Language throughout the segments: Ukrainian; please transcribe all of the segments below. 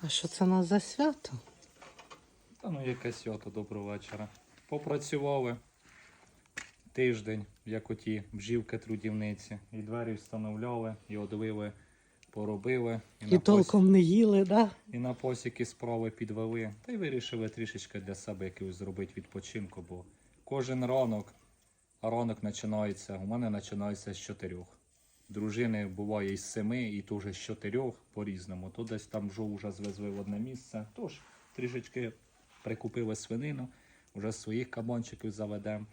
А що це у нас за свято? Та ну яке свято, доброго вечора. Попрацювали тиждень, як оті бжівки трудівниці. І двері встановляли, і одвили, поробили. І, на толком не їли, да? і на посіки справи підвели. Та й вирішили трішечки для себе якийсь зробити відпочинку, бо кожен ранок, а ранок починається, у мене починається з чотирьох. Дружини буває із семи, і то вже з чотирьох по-різному. То десь там вже вже звезли в одне місце. Тож трішечки прикупили свинину, вже своїх кабанчиків заведемо.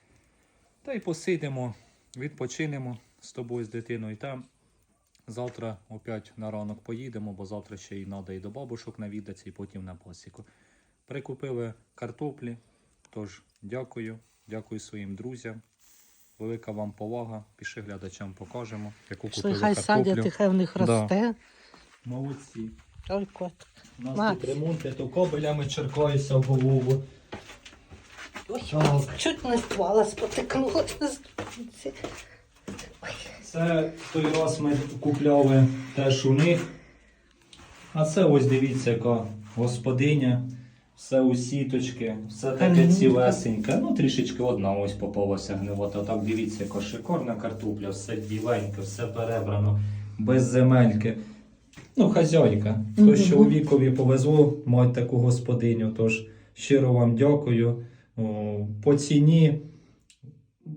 Та й посидимо, відпочинемо з тобою, з дитиною там. Завтра опять на ранок поїдемо, бо завтра ще й треба і до бабушок навідатися, і потім на посіку. Прикупили картоплі, тож дякую, дякую своїм друзям. Велика вам повага. Пішли глядачам покажемо, яку Пішли, купили хай картоплю. садять, і хай в них Да. росте. Молодці. Ой, кот. У нас Макс. тут ремонти, то кобелями черкаюся в голову. Ой, Так. чуть не впала, спотикнулася. Це той раз ми купляли теж у них. А це ось дивіться, яка господиня. Все у сіточки, все таке цілесеньке. Ну, трішечки одна ось попалася гнивота. Так дивіться, яка шикарна картопля, все біленьке, все перебрано, без земельки. Ну, хазяйка. Мгм. Тож чоловікові повезло мати таку господиню. Тож щиро вам дякую. О, По ціні.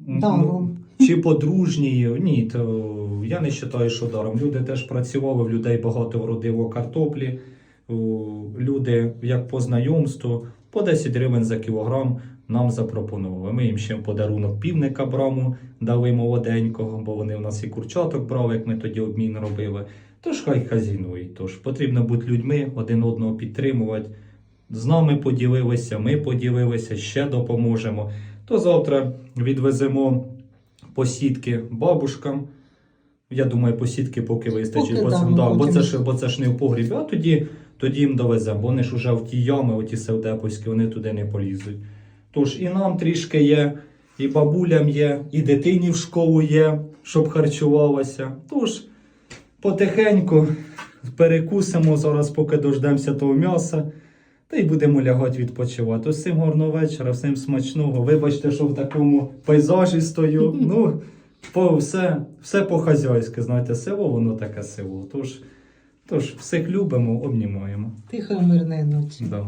Даром. чи подружній, ні, то я не вважаю, що даром. Люди теж працювали, в людей багато вродило картоплі. Люди, як по знайомству, по 10 гривень за кілограм нам запропонували. Ми їм ще в подарунок півника браму дали молоденького, бо вони в нас і курчаток брали, як ми тоді обмін робили. Тож хай хазінують. Тож потрібно бути людьми, один одного підтримувати. З нами поділилися, ми поділилися, ще допоможемо. То завтра відвеземо посітки бабушкам. Я думаю, посітки поки вистачить, Поки, бо, да, да, бо, це ж, бо це ж не в погрібі, а тоді, тоді їм довеземо. Вони ж уже в ті ями, оті севдеповські, вони туди не полізуть. Тож і нам трішки є, і бабулям є, і дитині в школу є, щоб харчувалася. Тож потихеньку перекусимо зараз, поки дождемося того м'яса. Та й будемо лягати відпочивати. Усім гарного вечора, всім смачного. Вибачте, що в такому пейзажі стою. Ну, по, все, все по-хазяйськи, знаєте, село, воно таке село. Тож, тож всіх любимо, обнімаємо. Тихо мирне ночі. Да.